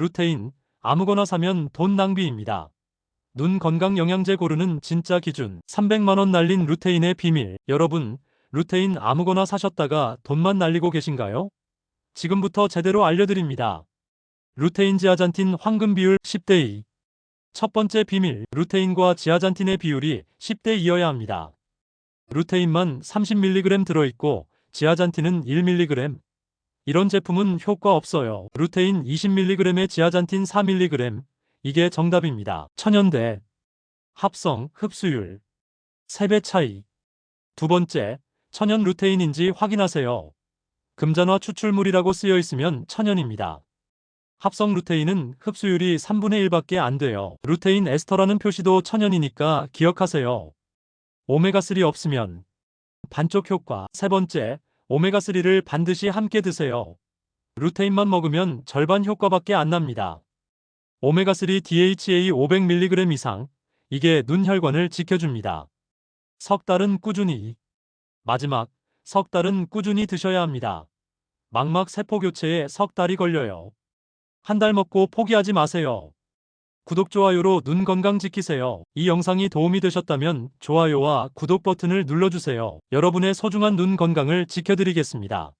루테인, 아무거나 사면 돈 낭비입니다. 눈 건강 영양제 고르는 진짜 기준 300만원 날린 루테인의 비밀 여러분 루테인 아무거나 사셨다가 돈만 날리고 계신가요? 지금부터 제대로 알려드립니다. 루테인 지아잔틴 황금 비율 10대 2. 첫 번째 비밀 루테인과 지아잔틴의 비율이 10대 2여야 합니다. 루테인만 30mg 들어있고 지아잔틴은 1mg. 이런 제품은 효과 없어요. 루테인 20mg에 지아잔틴 4mg. 이게 정답입니다. 천연대. 합성, 흡수율. 3배 차이. 두 번째, 천연 루테인인지 확인하세요. 금잔화 추출물이라고 쓰여 있으면 천연입니다. 합성 루테인은 흡수율이 3분의 1밖에 안 돼요. 루테인 에스터라는 표시도 천연이니까 기억하세요. 오메가3 없으면 반쪽 효과. 세 번째, 오메가3를 반드시 함께 드세요. 루테인만 먹으면 절반 효과밖에 안 납니다. 오메가3 DHA 500mg 이상, 이게 눈 혈관을 지켜줍니다. 석 달은 꾸준히. 마지막, 석 달은 꾸준히 드셔야 합니다. 망막 세포 교체에 석 달이 걸려요. 한 달 먹고 포기하지 마세요. 구독, 좋아요로 눈 건강 지키세요. 이 영상이 도움이 되셨다면 좋아요와 구독 버튼을 눌러주세요. 여러분의 소중한 눈 건강을 지켜드리겠습니다.